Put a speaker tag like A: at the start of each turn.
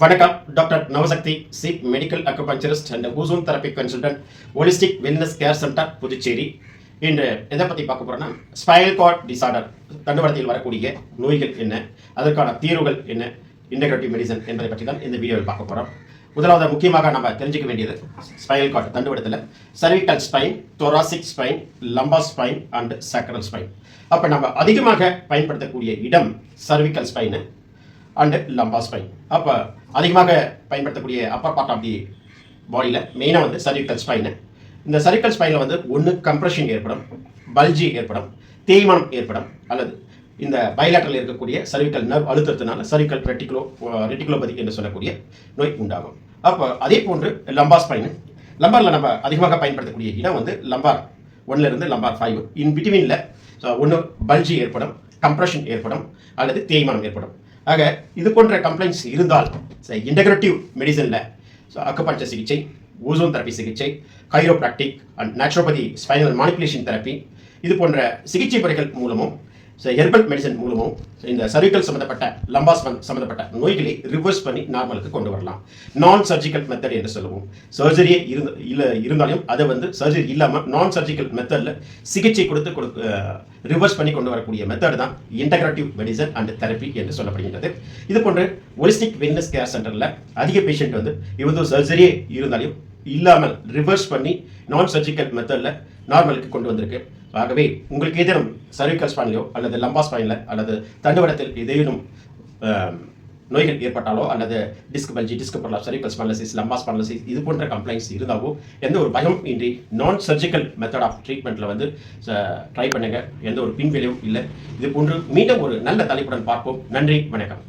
A: வணக்கம். Doctor Navasakthi chief medical acupuncturist and ozone therapy consultant holistic wellness care centre Puducherry. இன்று எதை பற்றி பார்க்க போகிறோன்னா ஸ்பைனல் கார்ட் டிசார்டர் தண்டுவடத்தில் வரக்கூடிய நோய்கள் என்ன அதற்கான தீர்வுகள் என்ன இன்டெகிரேட்டிவ் மெடிசன் என்பதை பற்றி தான் இந்த வீடியோவில் பார்க்க போகிறோம் முதலாவது முக்கியமாக நம்ம தெரிஞ்சுக்க வேண்டியது spinal cord தண்டுவடத்தில் cervical spine thoracic spine lumbar spine and sacral spine அப்போ நம்ம அதிகமாக பயன்படுத்தக்கூடிய இடம் cervical spine and lumbar spine அப்போ அதிகமாக பயன்படுத்தக்கூடிய அப்பர் பார்ட் ஆஃப் தி பாடியில் மெயினாக வந்து சர்விக்கல் ஸ்பைனு இந்த சர்விக்கல் ஸ்பைனில் வந்து ஒன்று கம்ப்ரெஷன் ஏற்படும் பல்ஜி ஏற்படும் தேய்மானம் ஏற்படும் அல்லது இந்த பைலாட்டரில் இருக்கக்கூடிய சர்விக்கல் நர்வ் அழுத்தத்தினால சர்விக்கல் ரெட்டிகுலோ ரெட்டிகுலோபதி என்று சொல்லக்கூடிய நோய் உண்டாகும். அப்போ அதே போன்று லம்பா ஸ்பைனு லம்பாரில் நம்ம அதிகமாக பயன்படுத்தக்கூடிய இடம் வந்து லம்பார் ஒன்லிருந்து லம்பார் ஃபைவ் இன் பிட்வீனில் ஒன்று பல்ஜி ஏற்படும் கம்ப்ரெஷன் ஏற்படும் அல்லது தேய்மானம் ஏற்படும். ஆக இது போன்ற கம்ப்ளைண்ட்ஸ் இருந்தால் இன்டகிரேட்டிவ் மெடிசனில் ஸோ அக்குபஞ்சர் சிகிச்சை ஓசோன் தெரப்பி சிகிச்சை chiropractic and naturopathy spinal manipulation therapy இது போன்ற சிகிச்சை முறைகள் மூலமும் ஸோ ஹெர்பல் மெடிசன் மூலமும் இந்த சர்விக்கல் சம்மந்தப்பட்ட லம்பாஸ் சம்மந்தப்பட்ட நோய்களை ரிவர்ஸ் பண்ணி நார்மலுக்கு கொண்டு வரலாம். நான் சர்ஜிக்கல் மெத்தட் என்று சொல்லுவோம் சர்ஜரியே இருந்த இல்லை இருந்தாலும் அதை வந்து சர்ஜரி இல்லாமல் நான் சர்ஜிக்கல் மெத்தடில் சிகிச்சை கொடுத்து கொடு ரிவர்ஸ் பண்ணி கொண்டு வரக்கூடிய மெத்தட் தான் இன்டகிரேட்டிவ் மெடிசன் அண்ட் தெரப்பி என்று சொல்லப்படுகின்றது. இது போன்று ஒலிஸ்டிக் வெல்னஸ் கேர் சென்டரில் அதிக பேஷண்ட் வந்து இவ்வளோ சர்ஜரியே இருந்தாலும் இல்லாமல் ரிவர்ஸ் பண்ணி நான் சர்ஜிக்கல் மெத்தடில் நார்மலுக்கு கொண்டு வந்திருக்கு. ஆகவே உங்களுக்கு ஏதேனும் சர்விக்கல் ஸ்பைன்லையோ அல்லது லம்பா ஸ்பைனில் அல்லது தண்டுவடத்தில் ஏதேனும் நோய்கள் ஏற்பட்டாலோ அல்லது டிஸ்க் பல்ஜி டிஸ்க் பரலா சர்விக்கல் ஸ்பான்லசிஸ் லம்பா ஸ்பான்லசிஸ் இது போன்ற கம்ப்ளைண்ட்ஸ் இருந்தாவோ எந்த ஒரு பயம் இன்றி நான் சர்ஜிக்கல் மெத்தட் ஆஃப் ட்ரீட்மெண்ட்டில் வந்து ட்ரை பண்ணுங்கள் எந்த ஒரு பின்விளைவும் இல்லை. இது போன்று மீண்டும் ஒரு நல்ல தலைப்புடன் பார்ப்போம். நன்றி வணக்கம்.